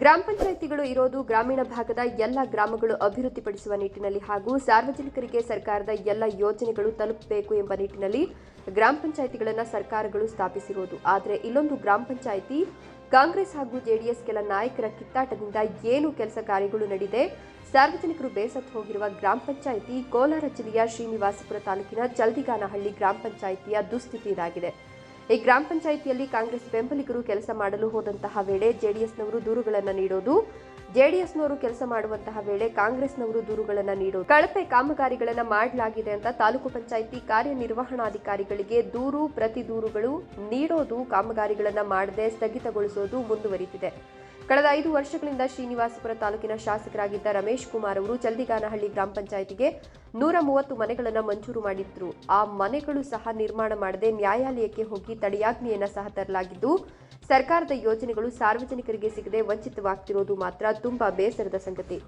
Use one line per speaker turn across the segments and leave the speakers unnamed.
ಯೋಜನೆಗಳು ಇರೋದು ಗ್ರಾಮೀಣ ಭಾಗದ ಎಲ್ಲ ಗ್ರಾಮಗಳು ಅಭಿವೃದ್ಧಿಪಡಿಸುವ ನಿಟ್ಟಿನಲ್ಲಿ ಹಾಗೂ ಸಾರ್ವಜನಿಕರಿಗೆ ಸರ್ಕಾರದ ಎಲ್ಲ ಯೋಜನೆಗಳು ತಲುಪಬೇಕು ಎಂಬ ನಿಟ್ಟಿನಲ್ಲಿ ಗ್ರಾಮ ಪಂಚಾಯಿತಿಗಳನ್ನು ಸರ್ಕಾರಗಳು ಸ್ಥಾಪಿಸಿರುವುದು ಆದರೆ ಇಲ್ಲೊಂದು ಗ್ರಾಮ ಪಂಚಾಯಿತಿ ಕಾಂಗ್ರೆಸ್ ಹಾಗೂ ಜೆಡಿಎಸ್ ಕೆಲ ನಾಯಕರ ಕಿತ್ತಾಟದಿಂದ ಏನು ಕೆಲಸ ಕಾರ್ಯಗಳು ನಡೆದಿದೆ ಸಾರ್ವಜನಿಕರು ಬೇಸತ್ತು ಹೋಗಿರುವ ಗ್ರಾಮ ಪಂಚಾಯಿತಿ ಕೋಲಾರ ಜಿಲ್ಲೆಯ ಶ್ರೀನಿವಾಸಪುರ ತಾಲೂಕಿನ ಚಲ್ದಿಗಾನಹಳ್ಳಿ ಗ್ರಾಮ ಪಂಚಾಯಿತಿಯ ದುಸ್ಥಿತಿ ಇದಾಗಿದೆ ಈ ಗ್ರಾಮ ಪಂಚಾಯಿತಿಯಲ್ಲಿ ಕಾಂಗ್ರೆಸ್ ಬೆಂಬಲಿಗರು ಕೆಲಸ ಮಾಡಲು ಹೋದಂತಹ ವೇಳೆ ಜೆಡಿಎಸ್ನವರು ದೂರುಗಳನ್ನು ನೀಡೋದು, ಜೆಡಿಎಸ್ನವರು ಕೆಲಸ ಮಾಡುವಂತಹ ವೇಳೆ ಕಾಂಗ್ರೆಸ್ನವರು ದೂರುಗಳನ್ನು ನೀಡೋದು. ಕಳಪೆ ಕಾಮಗಾರಿಗಳನ್ನು ಮಾಡಲಾಗಿದೆ ಅಂತ ತಾಲೂಕು ಪಂಚಾಯಿತಿ ಕಾರ್ಯನಿರ್ವಹಣಾಧಿಕಾರಿಗಳಿಗೆ ದೂರು, ಪ್ರತಿ ದೂರುಗಳು ನೀಡೋದು, ಕಾಮಗಾರಿಗಳನ್ನು ಮಾಡದೆ ಸ್ಥಗಿತಗೊಳಿಸೋದು ಮುಂದುವರಿದಿದೆ ಕಳೆದ ಐದು ವರ್ಷಗಳಿಂದ ಶ್ರೀನಿವಾಸಪುರ ತಾಲೂಕಿನ ಶಾಸಕರಾಗಿದ್ದ ರಮೇಶ್ ಕುಮಾರ್ ಅವರು ಚಲ್ದಿಗಾನಹಳ್ಳಿ ಗ್ರಾಮ ಪಂಚಾಯಿತಿಗೆ ನೂರ ಮೂವತ್ತು ಮನೆಗಳನ್ನು ಮಂಜೂರು ಮಾಡಿದ್ರು. ಆ ಮನೆಗಳು ಸಹ ನಿರ್ಮಾಣ ಮಾಡದೆ ನ್ಯಾಯಾಲಯಕ್ಕೆ ಹೋಗಿ ತಡೆಯಾಜ್ಞೆಯನ್ನು ಸಹ ತರಲಾಗಿದ್ದು, ಸರ್ಕಾರದ ಯೋಜನೆಗಳು ಸಾರ್ವಜನಿಕರಿಗೆ ಸಿಗದೆ ವಂಚಿತವಾಗ್ತಿರೋದು ಮಾತ್ರ ತುಂಬಾ ಬೇಸರದ ಸಂಗತಿ.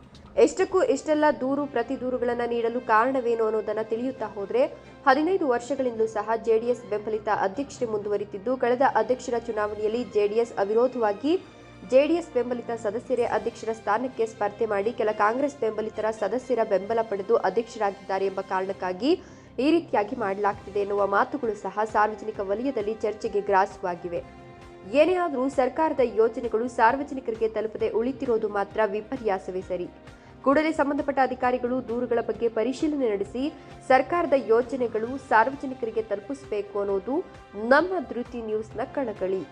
ಎಷ್ಟಕ್ಕೂ ಇಷ್ಟೆಲ್ಲ ದೂರು ಪ್ರತಿ ದೂರುಗಳನ್ನು ನೀಡಲು ಕಾರಣವೇನು ಅನ್ನೋದನ್ನ ತಿಳಿಯುತ್ತಾ ಹೋದರೆ, ಹದಿನೈದು ವರ್ಷಗಳಿಂದಲೂ ಸಹ ಜೆಡಿಎಸ್ ಬೆಂಬಲಿತ ಅಧ್ಯಕ್ಷತೆ ಮುಂದುವರಿತಿದ್ದು, ಕಳೆದ ಅಧ್ಯಕ್ಷರ ಚುನಾವಣೆಯಲ್ಲಿ ಜೆಡಿಎಸ್ ಅವಿರೋಧವಾಗಿ ಜೆಡಿಎಸ್ ಬೆಂಬಲಿತ ಸದಸ್ಯರೇ ಅಧ್ಯಕ್ಷರ ಸ್ಥಾನಕ್ಕೆ ಸ್ಪರ್ಧೆ ಮಾಡಿ ಕೆಲ ಕಾಂಗ್ರೆಸ್ ಬೆಂಬಲಿತರ ಸದಸ್ಯರ ಬೆಂಬಲ ಪಡೆದು ಅಧ್ಯಕ್ಷರಾಗಿದ್ದಾರೆ ಎಂಬ ಕಾರಣಕ್ಕಾಗಿ ಈ ರೀತಿಯಾಗಿ ಮಾಡಲಾಗ್ತಿದೆ ಎನ್ನುವ ಮಾತುಗಳು ಸಹ ಸಾರ್ವಜನಿಕ ವಲಯದಲ್ಲಿ ಚರ್ಚೆಗೆ ಗ್ರಾಸವಾಗಿವೆ. ಏನೇ ಆದರೂ ಸರ್ಕಾರದ ಯೋಜನೆಗಳು ಸಾರ್ವಜನಿಕರಿಗೆ ತಲುಪದೆ ಉಳಿತಿರೋದು ಮಾತ್ರ ವಿಪರ್ಯಾಸವೇ ಸರಿ. ಕೂಡಲೇ ಸಂಬಂಧಪಟ್ಟ ಅಧಿಕಾರಿಗಳು ದೂರುಗಳ ಬಗ್ಗೆ ಪರಿಶೀಲನೆ ನಡೆಸಿ ಸರ್ಕಾರದ ಯೋಜನೆಗಳು ಸಾರ್ವಜನಿಕರಿಗೆ ತಲುಪಿಸಬೇಕು ಅನ್ನೋದು ನಮ್ಮ ಧೃತಿ ನ್ಯೂಸ್ನ ಕಳಕಳಿ.